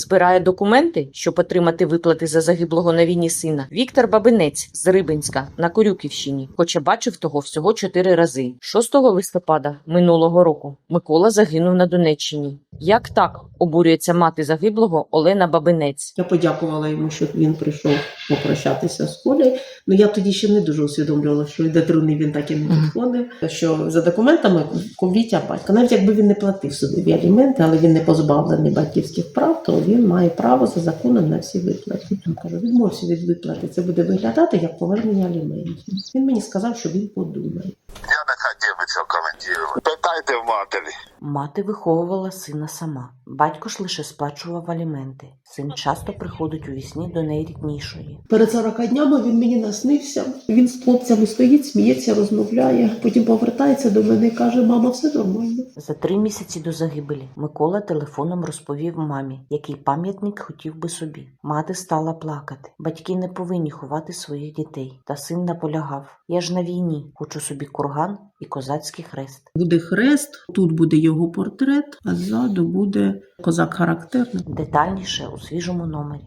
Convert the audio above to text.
Збирає документи, щоб отримати виплати за загиблого на війні сина. Віктор Бабинець з Рибинська на Корюківщині, хоча бачив того всього чотири рази. 6 листопада минулого року Микола загинув на Донеччині. Як так обурюється мати загиблого Олена Бабинець? Я подякувала йому, що він прийшов попрощатися з Колею. Ну я тоді ще не дуже усвідомлювала, що до труни він так і не підходив. Що за документами Вітя батька, навіть якби він не платив судові аліменти, але він не позбавлений батьківських прав, то він має право за законом на всі виплати. Він каже, відмовся від виплати. Це буде виглядати як повернення аліментів. Він мені сказав, що він подумає. Я не хотів би цього коментувати. Питайте в матері. Мати виховувала сина сама. Батько ж лише сплачував аліменти. Син часто приходить у вісні до найріднішої. Перед 40 днями він мені наснився. Він з хлопцями стоїть, сміється, розмовляє. Потім повертається до мене і каже: Мама, все нормально. За три місяці до загибелі Микола телефоном розповів мамі, який пам'ятник хотів би собі. Мати стала плакати. Батьки не повинні ховати своїх дітей. Та син наполягав: Я ж на війні, хочу собі курган і козацький хрест. Буде хрест, тут буде його портрет, а ззаду буде козак характерник. Детальніше у свіжому номері.